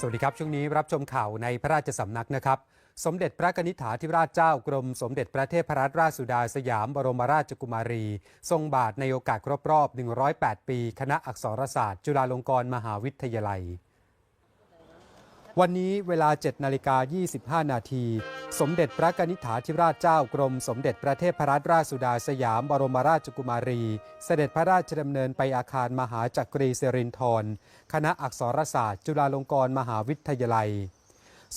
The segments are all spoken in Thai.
สวัสดีครับ ช่วงนี้รับชมข่าวในพระราชสำนักนะครับ สมเด็จพระนิธิถาธิราชเจ้ากรม สมเด็จพระเทพรัตนราชสุดาสยามบรมราชกุมารี ทรงบาทในโอกาสครบรอบ 108 ปี คณะอักษรศาสตร์ จุฬาลงกรณ์มหาวิทยาลัย วันนี้เวลา 7 นาฬิกา 25 นาที สมเด็จพระนิธิฐาธิราชเจ้ากรม สมเด็จพระเทพรัตนราชสุดาสยามบรมราชกุมารี เสด็จพระราชดำเนินไปอาคารมหาจักรีเสรินทรคณะอักษรศาสตร์ จุฬาลงกรณ์มหาวิทยาลัย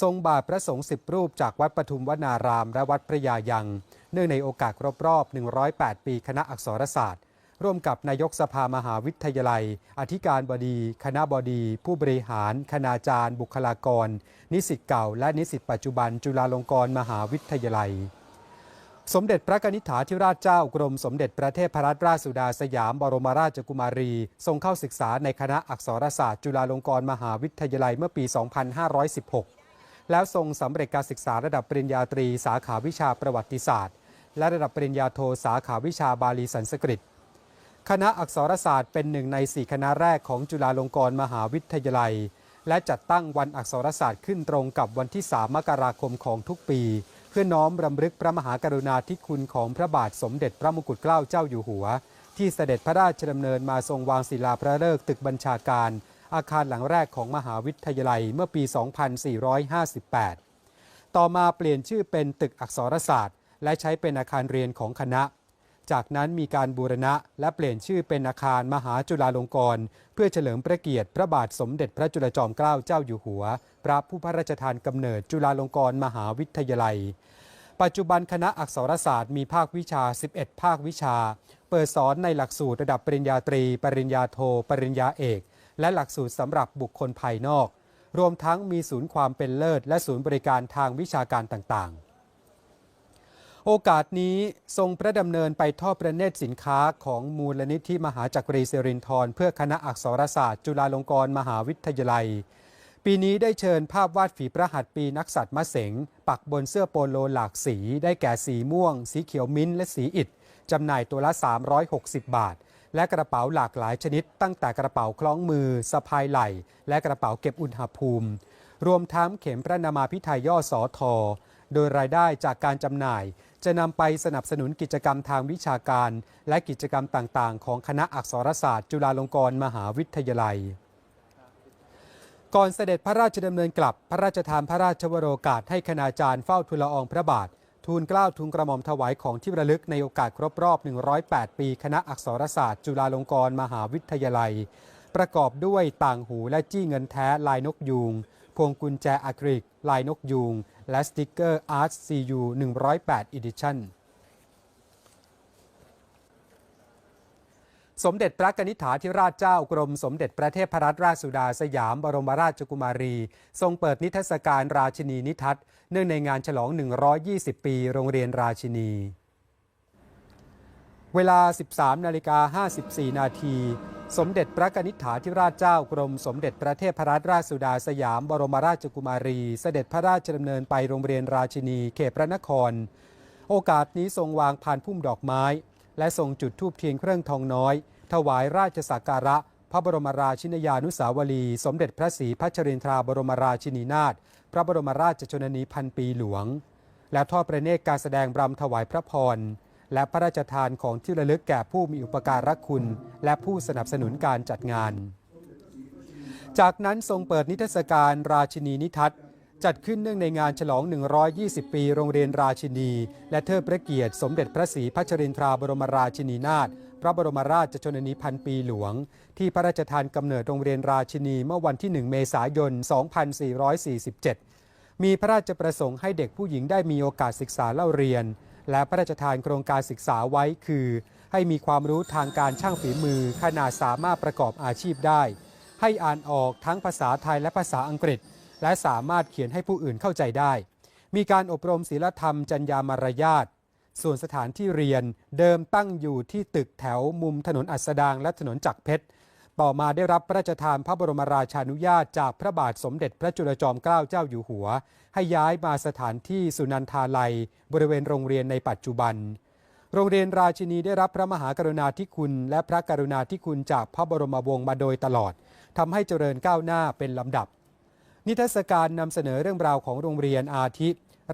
ทรงบาทพระสงฆ์สิบรูปจากวัดปทุมวนาราม และวัดพระยายัง เนื่องในโอกาสครบรอบ 108 ปีคณะอักษรศาสตร์ ร่วมกับนายกสภามหาวิทยาลัย อธิการบดี คณะบดี ผู้บริหาร คณาจารย์ บุคลากร นิสิตเก่า และนิสิตปัจจุบัน จุฬาลงกรณ์มหาวิทยาลัย สมเด็จพระนิธิฐาธิราชเจ้ากรมสมเด็จพระเทพรัตนราชสุดาสยามบรมราชกุมารี ทรงเข้าศึกษาในคณะอักษรศาสตร์ จุฬาลงกรณ์มหาวิทยาลัยเมื่อปี 2516 แล้วทรงสำเร็จการศึกษาระดับปริญญาตรี สาขาวิชาประวัติศาสตร์ และระดับปริญญาโทสาขาวิชาบาลีสันสกฤต คณะอักษรศาสตร์เป็นหนึ่งใน 4 คณะแรกของจุฬาลงกรณ์มหาวิทยาลัย และจัดตั้งวันอักษรศาสตร์ขึ้นตรงกับวันที่ 3 มกราคมของทุกปี เพื่อน้อมรำลึกพระมหากรุณาธิคุณของพระบาทสมเด็จพระมงกุฎเกล้าเจ้าอยู่หัว ที่เสด็จพระราชดำเนินมาทรงวางศิลาพระฤกษ์ตึกบัญชาการ อาคารหลังแรกของมหาวิทยาลัยเมื่อปี 2458 ต่อมาเปลี่ยนชื่อเป็นตึกอักษรศาสตร์ และใช้เป็นอาคารเรียนของคณะ จากนั้นมีการบูรณะและเปลี่ยนชื่อเป็นอาคารมหาจุฬาลงกรณ์เพื่อเฉลิมพระเกียรติพระบาทสมเด็จพระจุลจอมเกล้าเจ้าอยู่หัว พระผู้พระราชทานกำเนิดจุฬาลงกรณ์มหาวิทยาลัย ปัจจุบันคณะอักษรศาสตร์มีภาควิชา 11 ภาควิชา เปิดสอนในหลักสูตรระดับปริญญาตรี ปริญญาโท ปริญญาเอก และหลักสูตรสำหรับบุคคลภายนอก รวมทั้งมีศูนย์ความเป็นเลิศ และศูนย์บริการทางวิชาการต่างๆ โอกาสนี้ทรงพระดำเนินไปทอดประเนตรสินค้าของมูลนิธิมหาจักรีเสรินทรเพื่อคณะอักษรศาสตร์ จุฬาลงกรณ์มหาวิทยาลัย ปีนี้ได้เชิญภาพวาดฝีพระหัตถ์ปีนักสัตว์มะเสง ปักบนเสื้อโปโลหลากสี ได้แก่สีม่วง สีเขียวมิ้นและสีอิฐจำหน่ายตัวละ 360 บาท และกระเป๋าหลากหลายชนิด ตั้งแต่กระเป๋าคล้องมือสะพายไหล่ และกระเป๋าเก็บอุณหภูมิ รวมทั้งเข็มพระนามาพิไทยย่อสอทอโดยรายได้จากการจำหน่าย จะนำไปสนับสนุนกิจกรรมทางวิชาการ และกิจกรรมต่างๆ ของคณะอักษรศาสตร์ จุฬาลงกรณ์มหาวิทยาลัย ก่อนเสด็จพระราชดำเนินกลับ พระราชทานพระราชวโรกาสให้คณาจารย์เฝ้าทูลละอองพระบาท ทูลเกล้าทูลกระหม่อมถวายของที่ระลึกในโอกาสครบรอบ 108 ปี คณะอักษรศาสตร์ จุฬาลงกรณ์มหาวิทยาลัย ประกอบด้วยต่างหูและจี้เงินแท้ลายนกยูงพวงกุญแจอะคริลิกลายนกยูง และสติกเกอร์ Art CU 108 Edition สมเด็จพระนิธิฐาธิราชเจ้ากรมสมเด็จพระเทพรัตนราชสุดาสยามบรมราชกุมารี ทรงเปิดนิทรรศการราชินีนิทัศน์เนื่องในงานฉลอง 120 ปี โรงเรียนราชินี เวลา 13 นาฬิกา 54 นาที สมเด็จพระนิธิฐาธิราชเจ้ากรมสมเด็จพระเทพรัตนราชสุดาสยามบรมราชกุมารี เสด็จพระราชดำเนินไปโรงเรียนราชินีเขตพระนคร โอกาสนี้ทรงวางพานพุ่มดอกไม้ และทรงจุดธูปเทียนเครื่องทองน้อย ถวายราชสักการะ พระบรมราชินยานุสาวรี สมเด็จพระศรีพัชรินทราบรมราชินีนาถพระบรมราชชนนีพันปีหลวง และทอดพระเนตรการแสดงบรำถวายพระพร และพระราชทานของที่ระลึกแก่ผู้มีอุปการะคุณ และผู้สนับสนุนการจัดงาน จากนั้นทรงเปิดนิทรรศการราชินีนิทัศน์จัดขึ้นเนื่องในงานฉลอง 120 ปี โรงเรียนราชินี และเทิดพระเกียรติ สมเด็จพระศรีพัชรินทราบรมราชินีนาถ พระบรมราชชนนีพันปีหลวง ที่พระราชทานกำเนิดโรงเรียนราชินีเมื่อวันที่ 1 เมษายน 2447 มีพระราชประสงค์ให้เด็กผู้หญิงได้มีโอกาสศึกษาเล่าเรียน และพระราชทานโครงการศึกษาไว้คือ ให้มีความรู้ทางการช่างฝีมือ ขนาดสามารถประกอบอาชีพได้ ให้อ่านออกทั้งภาษาไทยและภาษาอังกฤษ และสามารถเขียนให้ผู้อื่นเข้าใจได้ มีการอบรมศีลธรรมจรรยามารยาทส่วนสถานที่เรียนเดิมตั้งอยู่ที่ตึกแถวมุมถนนอัสดางและถนนจักรเพชร ต่อมาได้รับพระราชทานพระบรมราชานุญาตจากพระบาทสมเด็จพระจุลจอมเกล้าเจ้าอยู่หัว ให้ย้ายมาสถานที่สุนันทาลัย บริเวณโรงเรียนในปัจจุบัน โรงเรียนราชินีได้รับพระมหากรุณาธิคุณ และพระกรุณาธิคุณจากพระบรมวงศ์มาโดยตลอดทำให้เจริญก้าวหน้าเป็นลำดับ นิทรรศการนำเสนอเรื่องราวของโรงเรียนอาทิ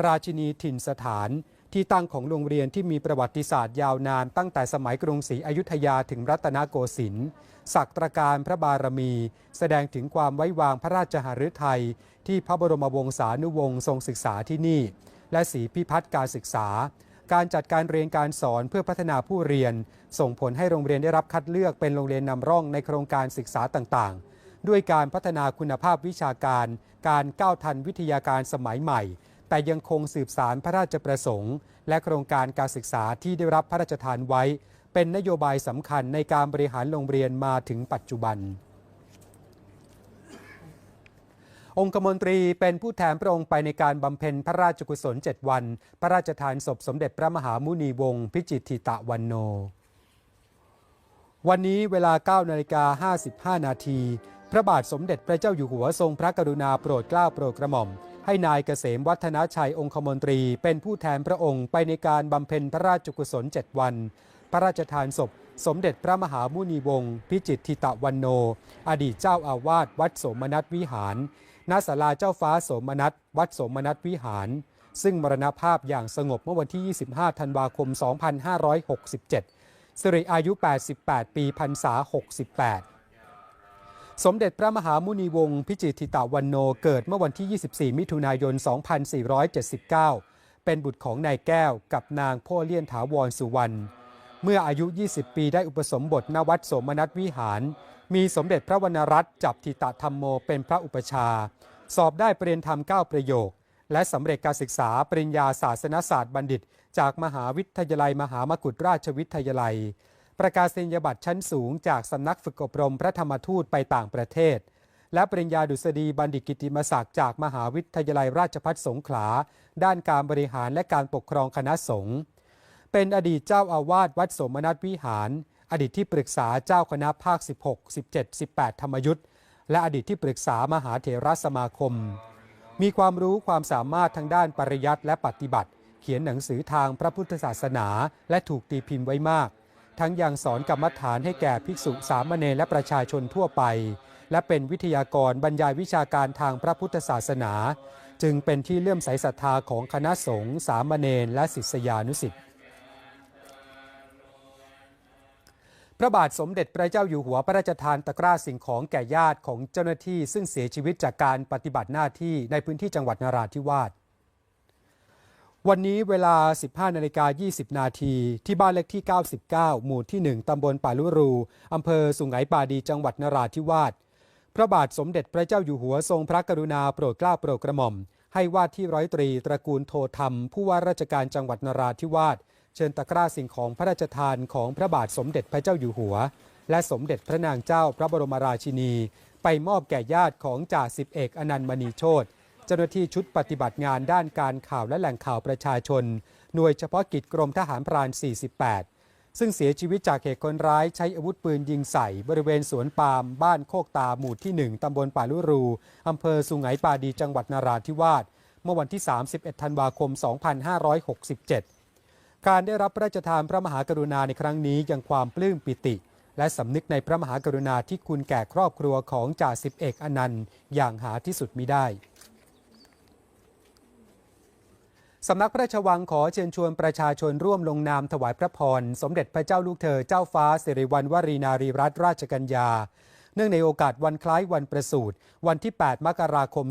ราชินีถิ่นสถานที่ตั้งของโรงเรียนที่มีประวัติศาสตร์ยาวนานตั้งแต่สมัยกรุงศรีอยุธยาถึงรัตนโกสินทร์ ศักตรการพระบารมี แสดงถึงความไว้วางพระราชหฤทัยที่พระบรมวงศานุวงศ์ทรงศึกษาที่นี่ และสีพิพัฒน์การศึกษา การจัดการเรียนการสอนเพื่อพัฒนาผู้เรียน ส่งผลให้โรงเรียนได้รับคัดเลือกเป็นโรงเรียนนำร่องในโครงการศึกษาต่างๆ ด้วยการพัฒนาคุณภาพวิชาการ การก้าวทันวิทยาการสมัยใหม่ แต่ยังคงสืบสารพระราชประสงค์ และโครงการการศึกษาที่ได้รับพระราชทานไว้ เป็นนโยบายสำคัญในการบริหารโรงเรียนมาถึงปัจจุบัน องคมนตรีเป็นผู้แทนพระองค์ไปในการบำเพ็ญพระราชกุศล 7 วัน พระราชทานศพสมเด็จพระมหามุนีวงศ์พิจิตริตะวันโน วันนี้เวลา 9 นาฬิกา 55 นาทีพระบาทสมเด็จพระเจ้าอยู่หัวทรงพระกรุณาโปรดเกล้าโปรดกระหม่อม ให้นายเกษมวัฒนาชัยองคมนตรี เป็นผู้แทนพระองค์ไปในการบำเพ็ญพระราชกุศล 7 วัน พระราชทานศพ สมเด็จพระมหามุนีวงศ์พิจิตรทิตะวันโน อดีตเจ้าอาวาสวัดสมนัสวิหารณศาลาเจ้าฟ้าสมนัสวัดสมนัสวิหาร ซึ่งมรณภาพอย่างสงบเมื่อวันที่ 25 ธันวาคม 2567 สิริอายุ 88 ปีพรรษา 68สมเด็จพระมหามุนีวงศ์พิจิตรทิตาวันโนเกิดเมื่อวันที่ 24 มิถุนายน 2479 เป็นบุตรของนายแก้วกับนางพ่อเลี่ยนถาวรสุวรรณ เมื่ออายุ 20 ปีได้อุปสมบทณวัดโสมนัสวิหาร มีสมเด็จพระวรรณรัตน์จับทิตธรรมโมเป็นพระอุปชา สอบได้ปรริญญธรรม 9 ประโยค และสำเร็จการศึกษาปริญญาศาสนศาสตร์บัณฑิต จากมหาวิทยาลัยมหามกุฏราชวิทยาลัย ประกาศนียบัตรชั้นสูงจากสำนักฝึกอบรมพระธรรมทูตไปต่างประเทศ และปริญญาดุษฎีบัณฑิตกิติมศักดิ์จากมหาวิทยาลัยราชภัฏสงขลา ด้านการบริหารและการปกครองคณะสงฆ์ เป็นอดีตเจ้าอาวาสวัดสมนัตวิหาร อดีตที่ปรึกษาเจ้าคณะภาค 16 17 18 ธรรมยุทธ์และอดีตที่ปรึกษามหาเถรสมาคม มีความรู้ความสามารถทางด้านปริยัติและปฏิบัติ เขียนหนังสือทางพระพุทธศาสนา และถูกตีพิมพ์ไว้มาก ทั้งยังสอนกรรมฐานให้แก่ภิกษุสามเณรและประชาชนทั่วไป และเป็นวิทยากรบรรยายวิชาการทางพระพุทธศาสนา จึงเป็นที่เลื่อมใสศรัทธาของคณะสงฆ์สามเณรและศิษยานุศิษย์ พระบาทสมเด็จพระเจ้าอยู่หัวพระราชทานตะกร้าสิ่งของแก่ญาติของเจ้าหน้าที่ ซึ่งเสียชีวิตจากการปฏิบัติหน้าที่ในพื้นที่จังหวัดนราธิวาสวันนี้เวลา 15นาฬิกา20 นาทีที่บ้านเลขที่ 99 หมู่ที่ 1 ตำบลป่าลุรูอำเภอสุไหงปาดีจังหวัดนราธิวาสพระบาทสมเด็จพระเจ้าอยู่หัวทรงพระกรุณาโปรดเกล้าโปรดกระหม่อม ให้ว่าที่ร้อยตรีตระกูลโทธรรม ผู้ว่าราชการจังหวัดนราธิวาส เชิญตะกร้าสิ่งของพระราชทานของพระบาทสมเด็จพระเจ้าอยู่หัว และสมเด็จพระนางเจ้าพระบรมราชินี ไปมอบแก่ญาติของจ่าสิบเอกอนันต์มณีโชตเจ้าหน้าที่ชุดปฏิบัติงานด้านการข่าวและแหล่งข่าวประชาชน หน่วยเฉพาะกิจกรมทหารพราน 48 ซึ่งเสียชีวิตจากเหตุคนร้ายใช้อาวุธปืนยิงใส่ บริเวณสวนปาล์มบ้านโคกตาหมู่ที่ 1 ตำบลป่าลุรูอำเภอสุไหงปาดีจังหวัดนราธิวาสเมื่อวันที่ 31 ธันวาคม 2567 การได้รับพระราชทานพระมหากรุณาในครั้งนี้ยังความปลื้มปิติ และสำนึกในพระมหากรุณาที่คุณแก่ครอบครัวของจ่าสิบเอกอนันต์อย่างหาที่สุดมิได้สำนักพระราชวังขอเชิญชวนประชาชนร่วมลงนามถวายพระพร สมเด็จพระเจ้าลูกเธอเจ้าฟ้าสิริวัณวรีนารีรัตนราชกัญญา เนื่องในโอกาสวันคล้ายวันประสูติวันที่ 8 มกราคม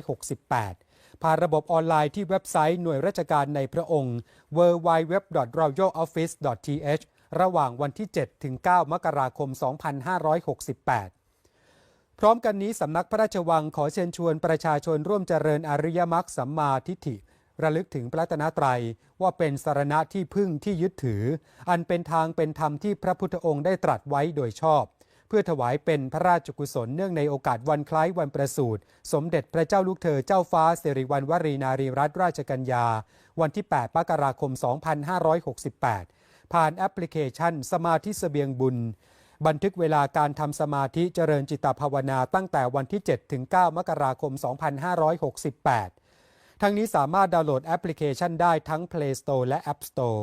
2568 ผ่านระบบออนไลน์ที่เว็บไซต์หน่วยราชการในพระองค์ www.royaloffice.th ระหว่างวันที่ 7 ถึง 9 มกราคม 2568พร้อมกันนี้สำนักพระราชวังขอเชิญชวนประชาชนร่วมเจริญอริยมรรคสัมมาทิฏฐิ ระลึกถึงพระรัตนตรัยว่าเป็นสารณะที่พึ่งที่ยึดถือ อันเป็นทางเป็นธรรมที่พระพุทธองค์ได้ตรัสไว้โดยชอบ เพื่อถวายเป็นพระราชกุศลเนื่องในโอกาสวันคล้ายวันประสูติสมเด็จพระเจ้าลูกเธอเจ้าฟ้าสิริวัณวรีนารีรัตนราชกัญญา วันที่ 8 มกราคม 2568 ผ่านแอปพลิเคชันสมาธิเสบียงบุญ บันทึกเวลาการทำสมาธิเจริญจิตภาวนาตั้งแต่วันที่ 7 ถึง 9 มกราคม 2568 ทั้งนี้สามารถดาวน์โหลดแอปพลิเคชันได้ทั้ง Play Store และ App Store